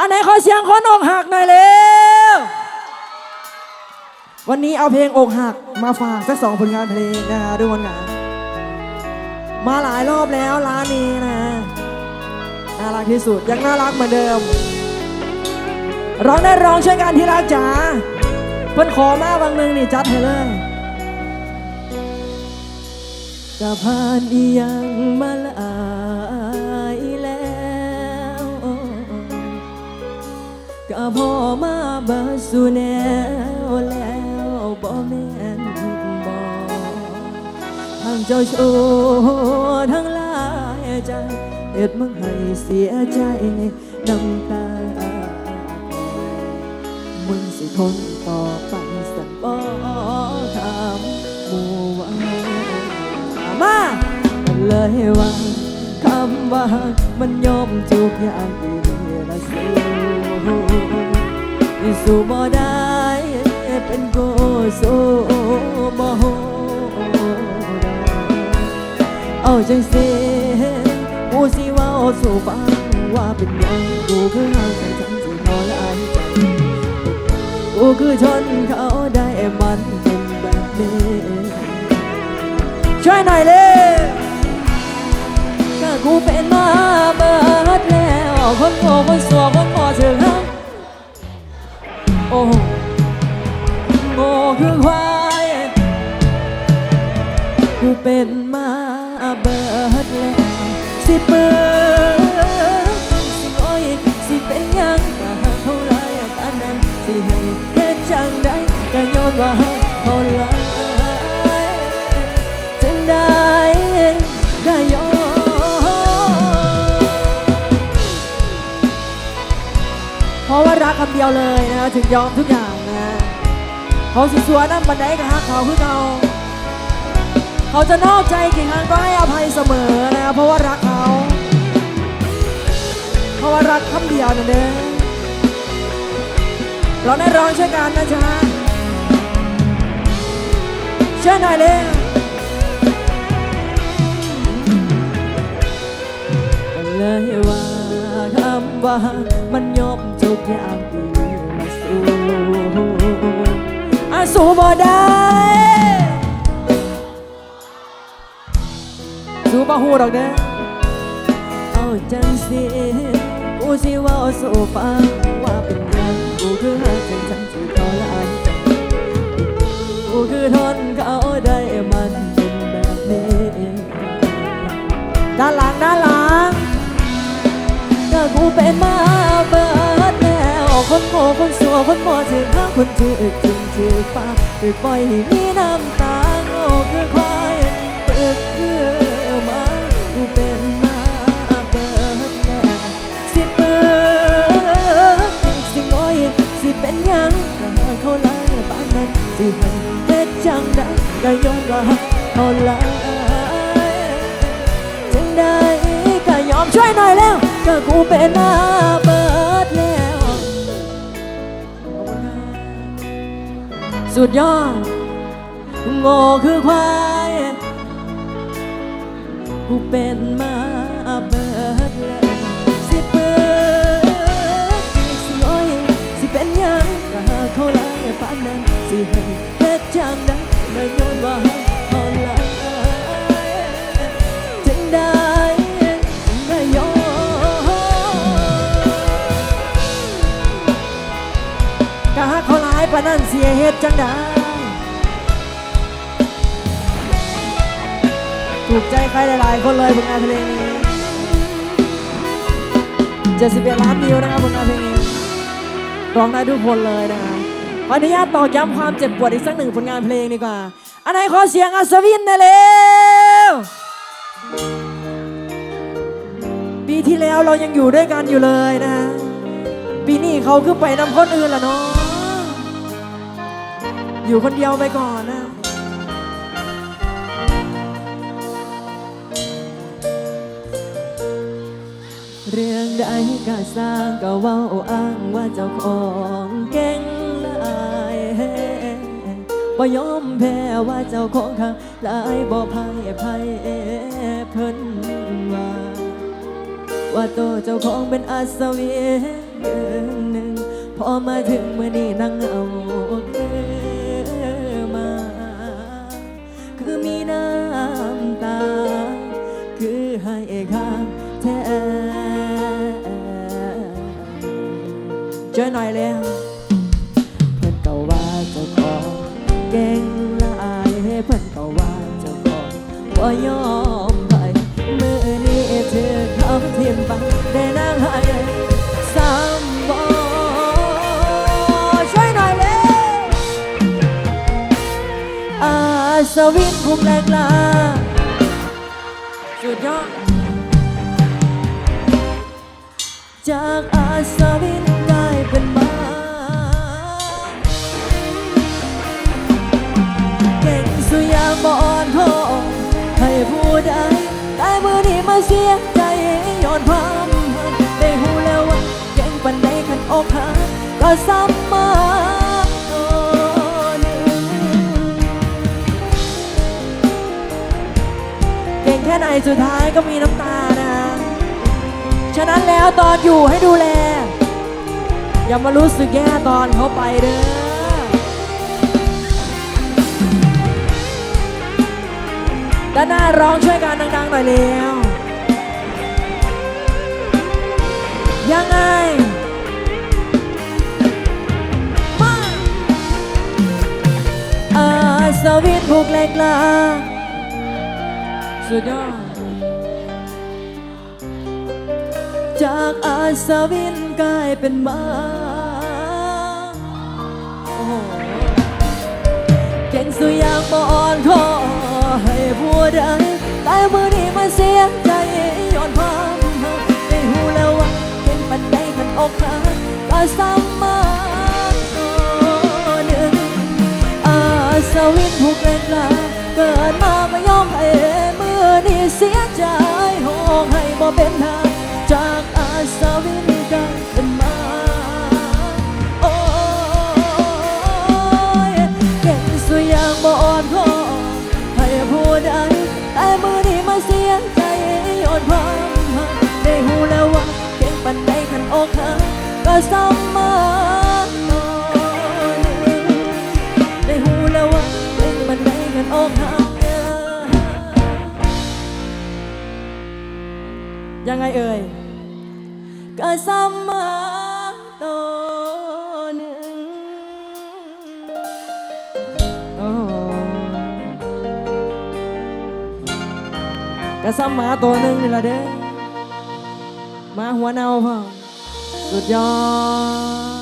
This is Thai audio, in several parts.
อันไหนขอเสียงคนอกหักหน่อยเร็ว วันนี้เอาเพลงอกหักมาฝากสักสองผลงานเพลงนะฮะทุกคนนะมาหลายรอบแล้วร้านนี้นะน่ารักที่สุดยังน่ารักเหมือนเดิม ร้องได้ร้องช่วยกันที่รักจ๋าเพิ่นขอมาบางนึงนี่จัดให้เลยกะผ่านอียังมาลา พ่อมาเบิดสู่แนวแล้วบ่แม่นบ่ทั้งเจ้าชู้ทั้งลายใจเอ็ดมึงให้เสียใจน้ำตา มึงสิทนต่อไปสันบ่ถามหมู่ว่ามาเลยว่าำว่ามันยอมทุกอย่างอีละสู้สู้บ่ได้เป็นกูสู้บ่ได้เอาจังสิกูสิว่าสู่ฟังว่าเป็นยังกูคือห่างแต่ฉันสินอนละอายใจกูคือชนเขาได้มันเป็นแบบนี้ช่วยหน่อยเลย กูเป็นมาเบิดแล้วคนโง่คนสัวคนพอถึงหักโอ้โง่คือควายกูเป็นมาเบิดแล้วสิเปิดสิโอ้ยสิเป็นหยังก็หาเท่าไรปานนั้นสิให้เฮ็ดจังได้ก็ย้อนว่าเท่า เดียวเลยนะถึงยอมทุกอย่างนะเขาสิสัวน้ำบันไดกับฮักเขาคือเขาเขาจะนอกใจกี่ครั้งก็ให้อภัยเสมอนะเพราะว่ารักเขาเพราะว่ารักคำเดียวนั่นเองเราได้ร้องช่วยกันนะจ๊ะเชื่อหน่อยเลยเลยว่า คำว่ามันยอมทุกอย่างดีมาสู้อาสู้บ่ได้สู้บ่หูดอกเด้อเอาจังสิกูสิว่าสู่ฟังว่าเป็นยังกูคือ เป็นมาเบิดแล้วคนโง่คนสัวคนโง่ถือข้าคนถือจริงถือฟ้าถือปล่อยให้มีน้ำตาโง่คือควายเปิดคือมากูเป็นมาเบิดแล้วสิเปิดสิงอยสิเป็นหยังก็เขาไล่ปานนั้นสิให้เฮ็ดจังได้ก็ย้อนว่าเขาไล่จังได้ก็ยอมช่วยหน่อยแล้ว ก็กูเป็นมาเบิดแล้วสุดยอดโง่คือควายกูเป็นมาเบิดแล้วสิเปิดสิโอ้ยสิเป็นหยังก็หาเขาหลายปานนั้นสิให้เฮ็ดจังได้ไม่ย้อนว่าเขาหลาย ปานนั้นสิให้เฮ็ดจังได้ถูกใจใครหลายๆคนเลยผลงานเพลงนี้71ล้านวิวนะครับผลงานเพลงนี้ร้องได้ทุกคนเลยนะครับขออนุญาตตอกย้ำความเจ็บปวดอีกสักหนึ่งผลงานเพลงดีกว่า อันไหนขอเสียงอัศวินหนะเร็วปีที่แล้วเรายังอยู่ด้วยกันอยู่เลยนะปีนี้เขาขึ้นไปนำคนอื่นละเนาะ อยู่คนเดียวไปก่อนนะเรื่องใดก็สร้างก็เว้าอ้างว่าเจ้าของเก่งหลายบ่ยอมแพ้ว่าเจ้าของข้างหลายบ่พ่ายไพ่เพิ่นว่า ว่าตัวเจ้าของเป็นอัศวินมาถึงมื่อนี้นั่งเอาคือมาำตาคือให้ข้างแท้ช่วยหน่อยเร็วเพื่อนก็ว่าเจ้าของเก่งหลายเพื่อนก็ว่าเจ้าของว่ายอมไปมือนี้เธอเขาเทียมไปได้นั่งให้สามบอช่วยหน่อยเร็วอาสวินภูมิแรงลา สุดยอดจากอาสวินกลายเป็นมาเก่งสุดยางบอนทองให้ผู้ใดได้มือนี้มาเสียใจย้อนความได้หูแล้วว่าเก่งปันใดขันอกหักก็ซ้ำมา ค่ไหนสุดท้ายก็มีน้ำตานะฉะนั้นแล้วตอนอยู่ให้ดูแล อย่ามารู้สึกแย่ตอนเขาไปเด้อด้านหน้าร้องช่วยกันดังๆหน่อยเร็วยังไงมาอาสวิตผูกเล็กลา สุดยอดจากอาสวินกลายเป็นมาโอ้โหเก่งสุดยางบอนขอให้ผู้ใดแต่มือนี้มาเสียใจย้อนความได้หูแล้วว่าเก่งปันใดขันอกหักก็ซ้ำมาหนึ่งอาสวินผูกเล่นลาเกิดมา เป็นทาจากอาสวินกันเป็นมาโอ้ยเก่งสุดอย่างบ่อ่อนพอให้ผู้ใดแต่มือนี้มาเสียใจย้อนความหักได้หูแล้วว่าเก่งปันใดขันอกหักก็ซ้ำ ยังไงเอ่ยก็ซ้ำมาตัวหนึ่งโอ้ก็ซ้ำหมาตัวหนึ่งนี่ละเด้หมาหัวเน่าพ่อสุดยอด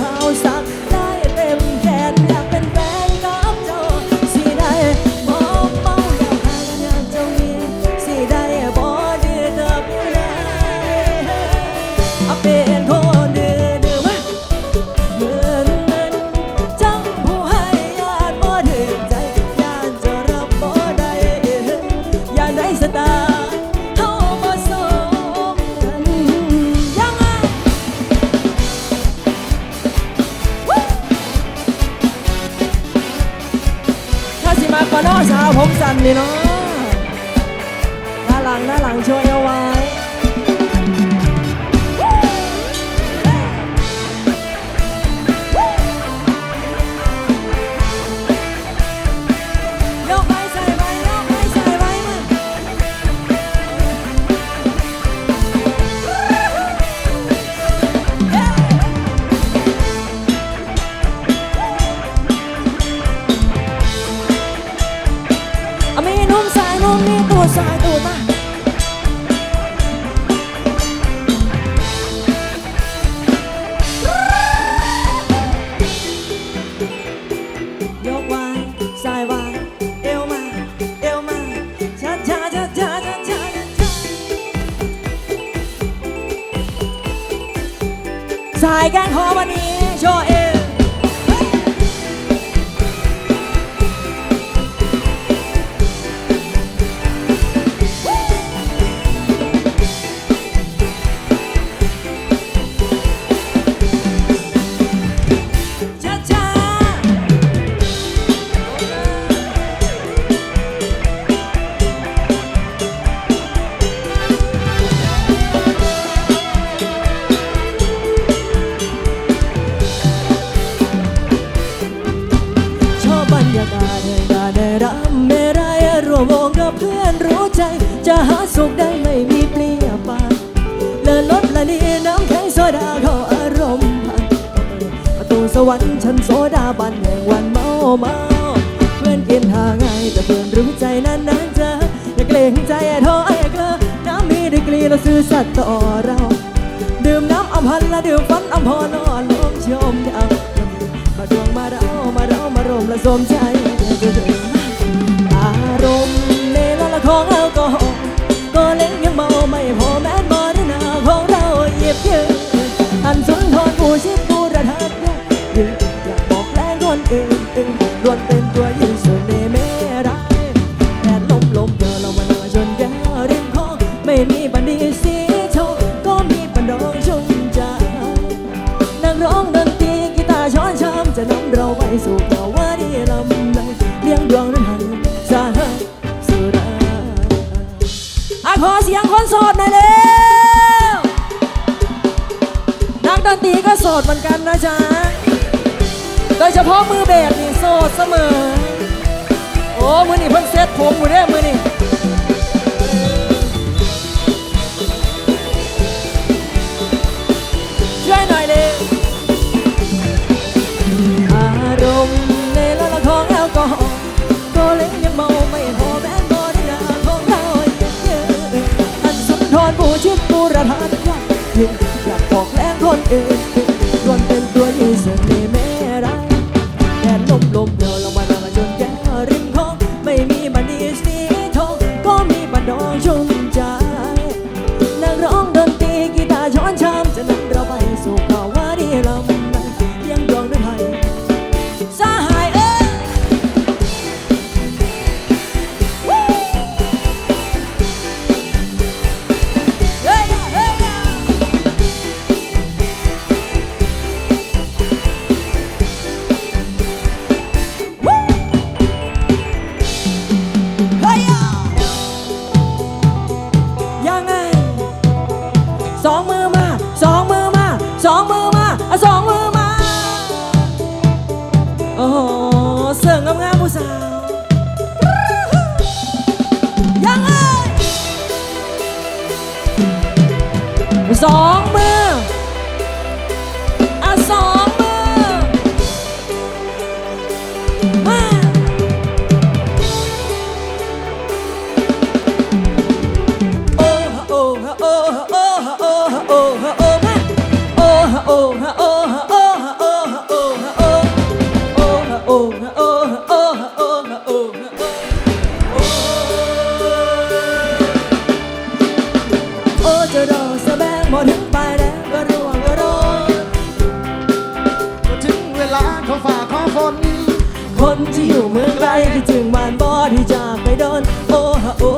ขาวสา สายแกงหอมวันนี้โชว์เอ จะหาสุขได้ไม่มีเปลี่ยนปานและลดละลีน้ำแข็งโซดาเข้าอารมณ์พันประตูสวรรค์ฉันโซดาบันแห่งวันเมาเมาเพื่อนกินหาง่ายแต่เพื่อนรู้ใจนั้นนั้นจะอย่าเกรงใจท้อไอ้เกลอน้ำมีดีกรีเราซื้อสัตว์ต่อเรา ดื่มน้ำอมพันและดื่มฟันอมพอนอนลมชมดาวมาดวงมาเรามาเรามารวมและสมใจ ฮะโอฮะโอฮะโอฮะโอฮะโอโอฮะโอฮะโอฮะโอฮะโอฮะโอฮะโอโอจะรอสะแบงหมดทั้งไปแล้วก็ร่วงก็ร้อนก็ถึงเวลาเขาฝ่าขอฝนคนที่อยู่เมืองไกลที่จึงหวานบอที่จากไปโดนโอ้ฮะโอ้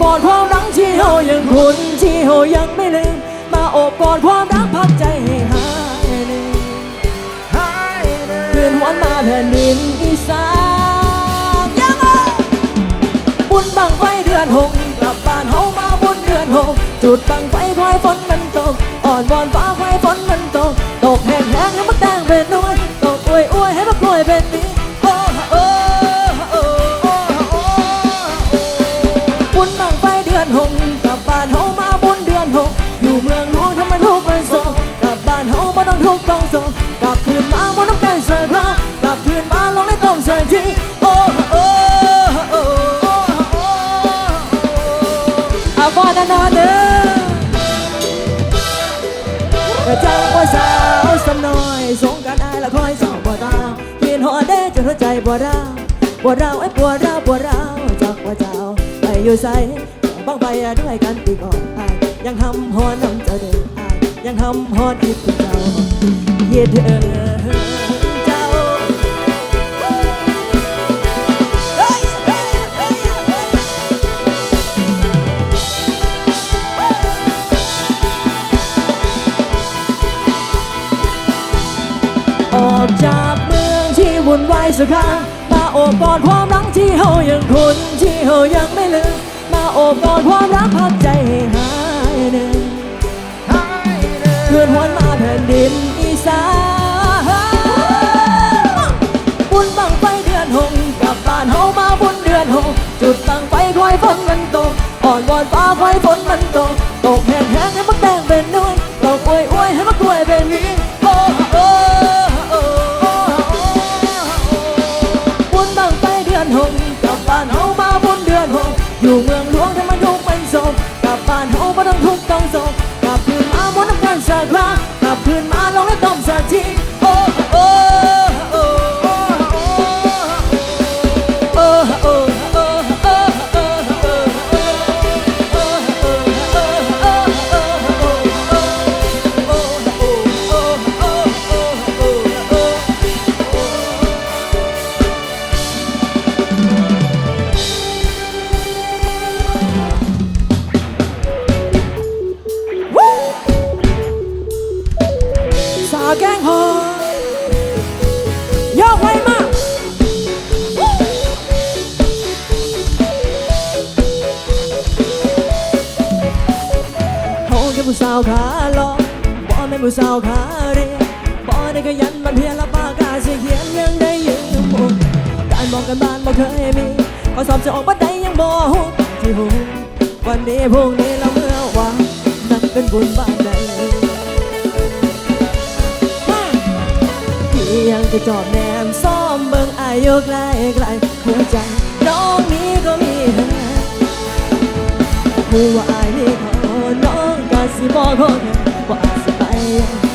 บอดความรักที่เรายังคุ้นที่เรายังไม่ลืม มาอบกอดความรักพักใจให้หายเลยหายเหนื่ยเพื่อนหวานมาแผ่นดินอีสานยังไงบุญบังไฟเดือนหกกลับบ้านเฮามาบุญเดือนหกจุดบังไฟคอยฝนมัน อนหงกลับบ้านเฮามาบนเดือนหงอยู่เมืองหลวงทำไมทุกข์มันโศกกลับบ้านเฮาบ่ต้องทุกข์ต้องโศกกลับคืนมาบ่ต้องใจเสียเพะกลับคืนมาลองในต้องเสียทีโอ้โอ้โอ้อาบอานอนเด้อกระจ้าบ่สาวสำน้อยสงการอายละคอยสองบ่ตาเพียนหอเด้จนหัวใจบ่ราวบ่ราวไอ้บ่ราวบ่ราวจากว่าเจ้าไปอยู่ใส ไปด้วยกันปีก่อนอายยังหำหอนน้ำจะเดินอายยังหำหอนอีกเจ้าเฮ็ดเอออกจากเมืองที่วุ่นวายสักครั้งมาโอบกอดความรักที่เฮายังคุ้นที่เฮายังไม่ลืม โอบกอดความรักพักใจให้หายเหนื่อยเกิดหวนมาแผ่นดินอีสานบุญบังไฟเดือนหงกลับบ้านเฮามาบุญเดือนหงจุดบังไฟคอยฝนมันตกอ่อนวอนฟ้าคอยฝนมันตกตกแห้งแห้งให้มันแดงเป็นนุ่นตกอวยอวยให้มันกล้วยเป็นนี้โบุญบังไฟเดือนหงกับบานเฮามาบุญเดือนหงอยู่เมือง กรักกลับคืนมาลองและดมสักที สาวแกงหอยกไว้มากเขาแค่ผู้สาวขาลองบ่แม่นผู้สาวขาเรียนบ่ได้ขยันมันเพียรละปากกาเสียเขียนยังได้ยืมมุมการบอกกันบ้านบ่เคยมีข้อสอบจะออกบัดใดยังบ่ฮู้ที่ฮู้วันนี้พรุ่งนี้เราเมื่อวานนั่นเป็นบุญบ้านใด ยังจะจอบแนมซ้อมเบิ่งอายุใกล้ไกลหัวใจน้องนี้ก็มีแฮะผู้ว่าอายนี่เขาน้องก็สิบอกเขาแค่ว่าอาจสิไป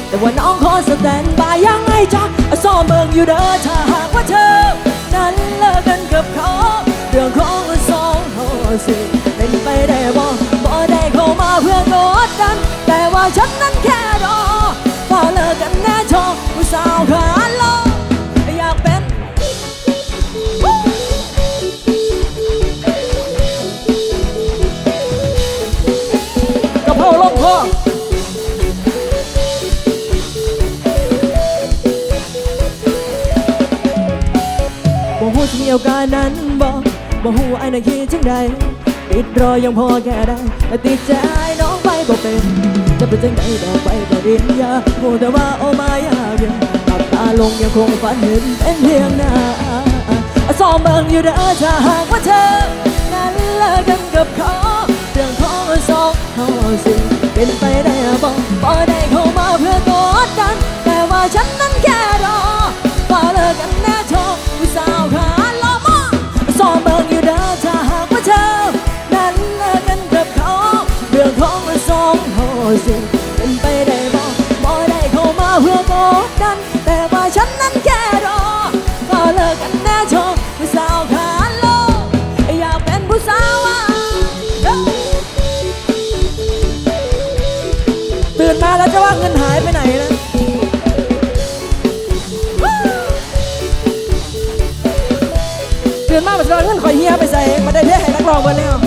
แต่ว่าน้องขอสแตนบายยังไงจ๊ะซ้อมเบิ่งอยู่เด้อถ้าหากว่าเธอ นั้นเลิกกันกับเขาเรื่องของสองเขาสิเป็นไปได้บ่บ่ได้เข้ามาเพื่อกดดัน แต่ว่าฉันนั้นแค่ โอกาสนั้นบ่บ่ฮู้ไอ้น่ะคิดจังใดติดรอยังพอแค่ได้แต่ติดใจน้องไปบ่เป็นจะเป็นจังใดดอกไปบ่รินยาฮู้แต่ว่าโอมายาเพียงตับตาลงยังคงฝันเห็นเป็นเพียงหน้าซ้อมเบิ่งอยู่เด้อถ้าหากว่าเธอนั้นเลิกกันกับเขาเรื่องของสองเขาสิเป็นไปได้บ่บ่ได้เข้ามาเพื่อกดดัน แต่ว่าฉันนั้นแค่รอว่าเลิกกันแน่ชอบผู้สาวขา เสีงเป็นไปได้บ่บ่ได้เข้ามาเพื่อบอกกัน แต่ว่าฉันนั้นแค่รอ ก็เลิกกันแน่ชมผู้สาวขาโลอยากเป็นผู้สาวอะตื่นมาแล้วจะว่าเงินหายไปไหนนะตื่นมาแบบจะว่าเงินค่อยเฮียไปใส่มาได้เพื่อให้นักร้องเบอร์แล้ว